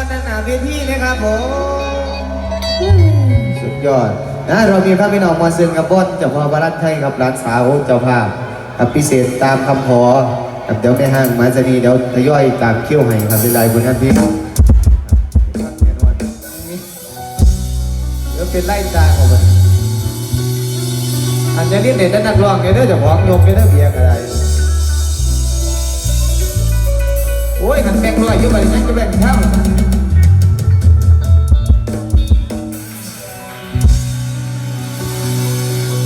อนด้านหน้าเวทีเลยครับผมสุดยอดนะเรามีพระพี่น้องมาซึ่งกับบอนเจ้าพ่อบารัตไทยครับร้านสาวเจ้าภาพครับพิเศษตามคำขอครับเดี๋ยวในห้างมาจะมีเดี๋ยวทยอยตามคิวให้ครับเป็นไรบุญท่านพี่เดี๋ยวเป็นไล่ตาของมันอันนี้เรียนเด่นนักร้องเด้อเจ้าของโยมเด้อเบียร์อะไรโอ้ยขันแบงค์ร้อยอยุ่ไปยังจะแบงค์เท่า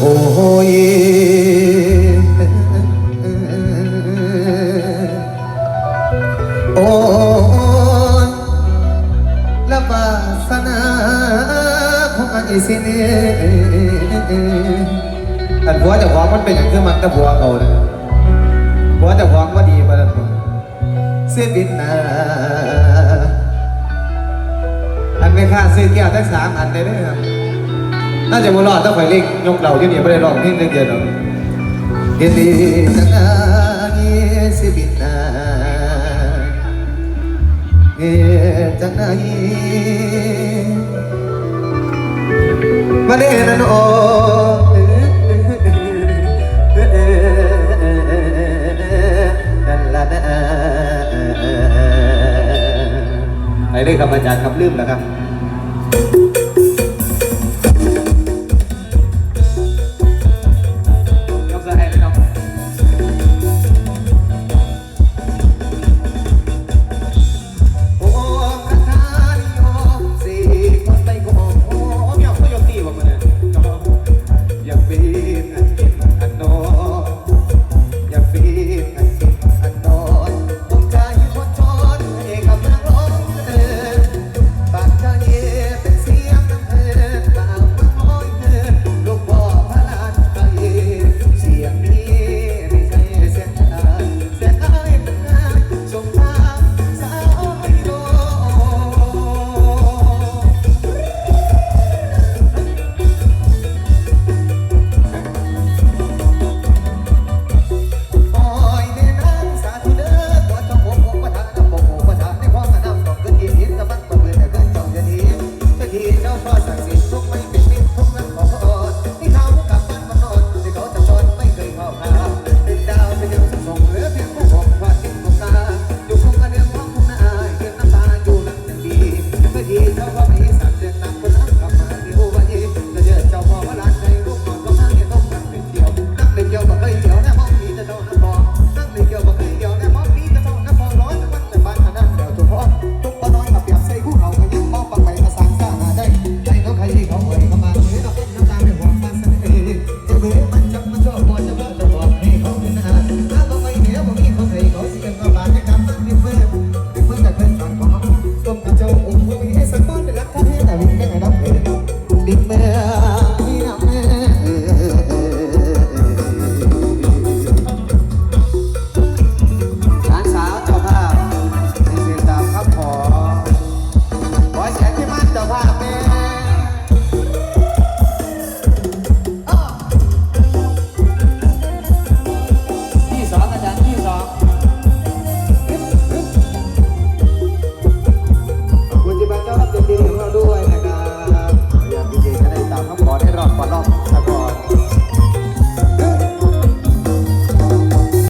โอ้ยโอ้ยละบาสนาของไอ้สิเนอันผัวจะของมันเป็นอย่างคือมันกับผัวเขาเนี่ยผัวจะของว่าดีมาแล้วเสียบินนาอันไม่ค่าซื้อแก้วทั้งสามอันได้เลยครับ น่าจะมารอดต้องไปเล่งยกเหล่าที่นี่ไม่ได้ลองนี่เดียวหรอกเดียวดีนานเงี้ยเสียบินนาเงี้ยจังไหนมาเด้นันโอนั่นละนะไปเลยครับอาจารย์ครับลืมแล้วครับ đêm mê.